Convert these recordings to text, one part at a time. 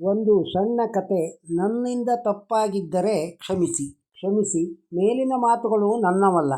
ಒಂದು ಸಣ್ಣ ಕತೆ ನನ್ನಿಂದ ತಪ್ಪಾಗಿದ್ದರೆ ಕ್ಷಮಿಸಿ. ಕ್ಷಮಿಸಿ, ಮೇಲಿನ ಮಾತುಗಳು ನನ್ನವಲ್ಲ.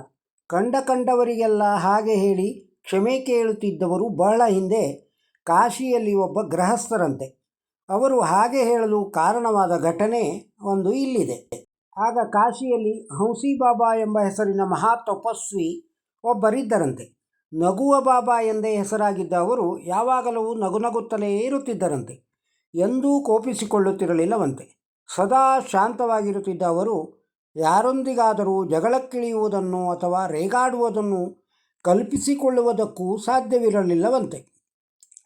ಕಂಡ ಕಂಡವರಿಗೆಲ್ಲ ಹಾಗೆ ಹೇಳಿ ಕ್ಷಮೆ ಕೇಳುತ್ತಿದ್ದವರು ಬಹಳ ಹಿಂದೆ ಕಾಶಿಯಲ್ಲಿ ಒಬ್ಬ ಗೃಹಸ್ಥರಂತೆ. ಅವರು ಹಾಗೆ ಹೇಳಲು ಕಾರಣವಾದ ಘಟನೆ ಒಂದು ಇಲ್ಲಿದೆ. ಆಗ ಕಾಶಿಯಲ್ಲಿ ಹಂಸಿ ಬಾಬಾ ಎಂಬ ಹೆಸರಿನ ಮಹಾ ತಪಸ್ವಿ ಒಬ್ಬರಿದ್ದರಂತೆ. ನಗುವ ಬಾಬಾ ಎಂದೇ ಹೆಸರಾಗಿದ್ದ ಅವರು ಯಾವಾಗಲೂ ನಗುನಗುತ್ತಲೇ ಇರುತ್ತಿದ್ದರಂತೆ. ಎಂದೂ ಕೋಪಿಸಿಕೊಳ್ಳುತ್ತಿರಲಿಲ್ಲವಂತೆ. ಸದಾ ಶಾಂತವಾಗಿರುತ್ತಿದ್ದ ಅವರು, ಯಾರೊಂದಿಗಾದರೂ ಜಗಳಕ್ಕಿಳಿಯುವುದನ್ನು ಅಥವಾ ರೇಗಾಡುವುದನ್ನು ಕಲ್ಪಿಸಿಕೊಳ್ಳುವುದಕ್ಕೂ ಸಾಧ್ಯವಿರಲಿಲ್ಲವಂತೆ.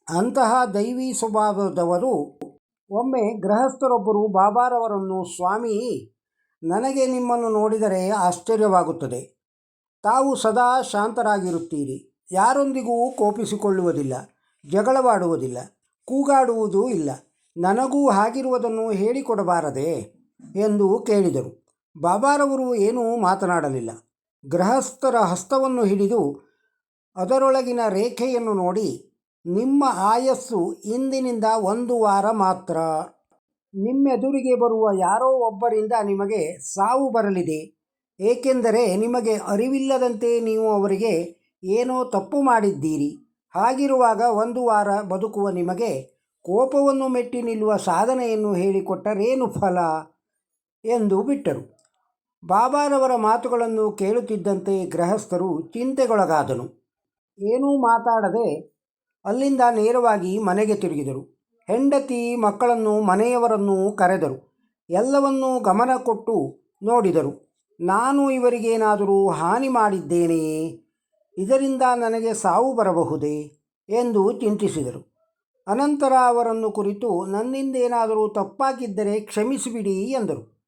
ಅಂತಹ ದೈವಿ ಸ್ವಭಾವದವರು ಒಮ್ಮೆ ಗೃಹಸ್ಥರೊಬ್ಬರು ಬಾಬಾರವರನ್ನು, ಸ್ವಾಮಿ, ನನಗೆ ನಿಮ್ಮನ್ನು ನೋಡಿದರೆ ಆಶ್ಚರ್ಯವಾಗುತ್ತದೆ. ತಾವು ಸದಾ ಶಾಂತರಾಗಿರುತ್ತೀರಿ. ಯಾರೊಂದಿಗೂ ಕೋಪಿಸಿಕೊಳ್ಳುವುದಿಲ್ಲ, ಜಗಳವಾಡುವುದಿಲ್ಲ, ಕೂಗಾಡುವುದೂ ಇಲ್ಲ. ನನಗೂ ಹಾಗಿರುವುದನ್ನು ಹೇಳಿಕೊಡಬಾರದೆ ಎಂದು ಕೇಳಿದರು. ಬಾಬಾರವರು ಏನೂ ಮಾತನಾಡಲಿಲ್ಲ. ಗೃಹಸ್ಥರ ಹಸ್ತವನ್ನು ಹಿಡಿದು ಅದರೊಳಗಿನ ರೇಖೆಯನ್ನು ನೋಡಿ, ನಿಮ್ಮ ಆಯಸ್ಸು ಇಂದಿನಿಂದ ಒಂದು ವಾರ ಮಾತ್ರ. ನಿಮ್ಮೆದುರಿಗೆ ಬರುವ ಯಾರೋ ಒಬ್ಬರಿಂದ ನಿಮಗೆ ಸಾವು ಬರಲಿದೆ. ಏಕೆಂದರೆ ನಿಮಗೆ ಅರಿವಿಲ್ಲದಂತೆ ನೀವು ಅವರಿಗೆ ಏನೋ ತಪ್ಪು ಮಾಡಿದ್ದೀರಿ. ಹಾಗಿರುವಾಗ ಒಂದು ವಾರ ಬದುಕುವ ನಿಮಗೆ ಕೋಪವನ್ನು ಮೆಟ್ಟಿ ನಿಲ್ಲುವ ಸಾಧನೆಯನ್ನು ಹೇಳಿಕೊಟ್ಟರೇನು ಫಲ ಎಂದು ಬಿಟ್ಟರು. ಬಾಬಾರವರ ಮಾತುಗಳನ್ನು ಕೇಳುತ್ತಿದ್ದಂತೆ ಗೃಹಸ್ಥರು ಚಿಂತೆಗೊಳಗಾದನು. ಏನೂ ಮಾತಾಡದೆ ಅಲ್ಲಿಂದ ನೇರವಾಗಿ ಮನೆಗೆ ತಿರುಗಿದರು. ಹೆಂಡತಿ ಮಕ್ಕಳನ್ನು ಮನೆಯವರನ್ನು ಕರೆದರು. ಎಲ್ಲವನ್ನೂ ಗಮನ ಕೊಟ್ಟು ನೋಡಿದರು. ನಾನು ಇವರಿಗೇನಾದರೂ ಹಾನಿ ಮಾಡಿದ್ದೇನೆಯೇ ಇದರಿಂದ ನನಗೆ ಸಾವು ಬರಬಹುದೇ ಎಂದು ಚಿಂತಿಸಿದರು. ಅನಂತರ ಅವರನ್ನು ಕುರಿತು ನನ್ನಿಂದೇನಾದರೂ ತಪ್ಪಾಗಿದ್ದರೆ ಕ್ಷಮಿಸಿಬಿಡಿ ಎಂದರು.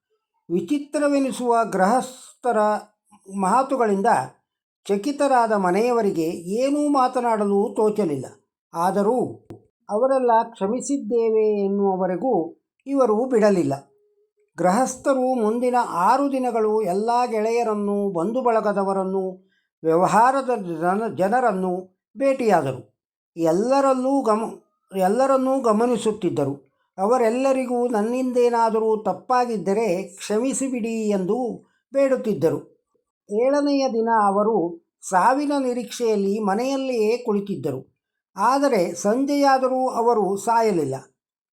ವಿಚಿತ್ರವೆನಿಸುವ ಗೃಹಸ್ಥರ ಮಾತುಗಳಿಂದ ಚಕಿತರಾದ ಮನೆಯವರಿಗೆ ಏನೂ ಮಾತನಾಡಲು ತೋಚಲಿಲ್ಲ. ಆದರೂ ಅವರೆಲ್ಲ ಕ್ಷಮಿಸಿದ್ದೇವೆ ಎನ್ನುವವರೆಗೂ ಇವರು ಬಿಡಲಿಲ್ಲ. ಗೃಹಸ್ಥರು ಮುಂದಿನ ಆರು ದಿನಗಳು ಎಲ್ಲ ಗೆಳೆಯರನ್ನು ಬಂಧು ಬಳಗದವರನ್ನು ವ್ಯವಹಾರದ ಜನ ಜನರನ್ನು ಭೇಟಿಯಾದರು. ಎಲ್ಲರಲ್ಲೂ ಗಮ ಎಲ್ಲರನ್ನೂ ಗಮನಿಸುತ್ತಿದ್ದರು. ಅವರೆಲ್ಲರಿಗೂ ನನ್ನಿಂದೇನಾದರೂ ತಪ್ಪಾಗಿದ್ದರೆ ಕ್ಷಮಿಸಿಬಿಡಿ ಎಂದು ಬೇಡುತ್ತಿದ್ದರು. ಏಳನೆಯ ದಿನ ಅವರು ಸಾವಿನ ನಿರೀಕ್ಷೆಯಲ್ಲಿ ಮನೆಯಲ್ಲಿಯೇ ಕುಳಿತಿದ್ದರು. ಆದರೆ ಸಂಜೆಯಾದರೂ ಅವರು ಸಾಯಲಿಲ್ಲ.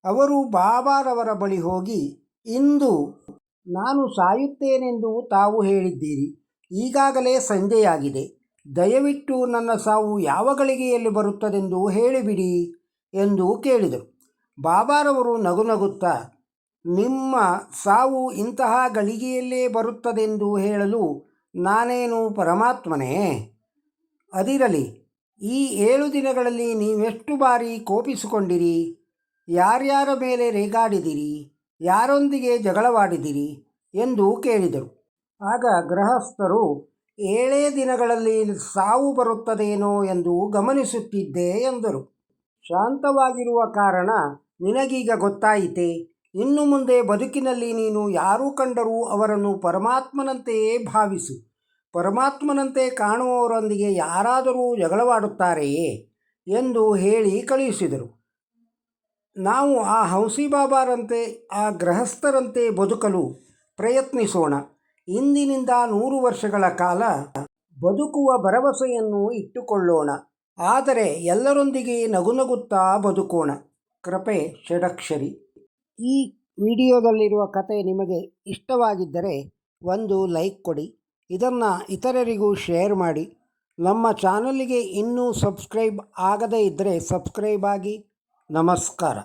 ಅವರು ಬಾಬಾರವರ ಬಳಿ ಹೋಗಿ, ಇಂದು ನಾನು ಸಾಯುತ್ತೇನೆಂದು ತಾವು ಹೇಳಿದ್ದೀರಿ. ಈಗಾಗಲೇ ಸಂಜೆಯಾಗಿದೆ. ದಯವಿಟ್ಟು ನನ್ನ ಸಾವು ಯಾವ ಗಳಿಗೆಯಲ್ಲಿ ಬರುತ್ತದೆಂದು ಹೇಳಿಬಿಡಿ. ಎಂದು ಕೇಳಿದರು. ಬಾಬಾರವರು ನಗು ನಗುತ್ತಾ ನಿಮ್ಮ ಸಾವು ಇಂತಹ ಗಳಿಗೆಯಲ್ಲೇ ಬರುತ್ತದೆಂದು ಹೇಳಲು ನಾನೇನು ಪರಮಾತ್ಮನೇ? ಅದಿರಲಿ, ಈ ಏಳು ದಿನಗಳಲ್ಲಿ ನೀವೆಷ್ಟು ಬಾರಿ ಕೋಪಿಸಿಕೊಂಡಿರಿ? ಯಾರ್ಯಾರ ಮೇಲೆ ರೇಗಾಡಿದಿರಿ? ಯಾರೊಂದಿಗೆ ಜಗಳವಾಡಿದಿರಿ? ಎಂದು ಕೇಳಿದರು. ಆಗ ಗೃಹಸ್ಥರು, ಏಳೇ ದಿನಗಳಲ್ಲಿ ಸಾವು ಬರುತ್ತದೇನೋ ಎಂದು ಗಮನಿಸುತ್ತಿದ್ದೆ ಎಂದರು. ಶಾಂತವಾಗಿರುವ ಕಾರಣ ನಿನಗೀಗ ಗೊತ್ತಾಯಿತೆ? ಇನ್ನು ಮುಂದೆ ಬದುಕಿನಲ್ಲಿ ನೀನು ಯಾರು ಕಂಡರೂ ಅವರನ್ನು ಪರಮಾತ್ಮನಂತೆಯೇ ಭಾವಿಸು. ಪರಮಾತ್ಮನಂತೆ ಕಾಣುವವರೊಂದಿಗೆ ಯಾರಾದರೂ ಜಗಳವಾಡುತ್ತಾರೆಯೇ? ಎಂದು ಹೇಳಿ ಕಳುಹಿಸಿದರು. ನಾವು ಆ ಹಂಸಿಬಾಬಾರಂತೆ, ಆ ಗೃಹಸ್ಥರಂತೆ ಬದುಕಲು ಪ್ರಯತ್ನಿಸೋಣ. ಇಂದಿನಿಂದ ನೂರು ವರ್ಷಗಳ ಕಾಲ ಬದುಕುವ ಭರವಸೆಯನ್ನು ಇಟ್ಟುಕೊಳ್ಳೋಣ. ಆದರೆ ಎಲ್ಲರೊಂದಿಗೆ ನಗುನಗುತ್ತಾ ಬದುಕೋಣ. ಕೃಪೆ ಷಡಕ್ಷರಿ. ಈ ವಿಡಿಯೋದಲ್ಲಿರುವ ಕತೆ ನಿಮಗೆ ಇಷ್ಟವಾಗಿದ್ದರೆ ಒಂದು ಲೈಕ್ ಕೊಡಿ. ಇದನ್ನು ಇತರರಿಗೂ ಶೇರ್ ಮಾಡಿ. ನಮ್ಮ ಚಾನಲ್ಗೆ ಇನ್ನೂ ಸಬ್ಸ್ಕ್ರೈಬ್ ಆಗದೇ ಇದ್ದರೆ ಸಬ್ಸ್ಕ್ರೈಬ್ ಆಗಿ. ನಮಸ್ಕಾರ.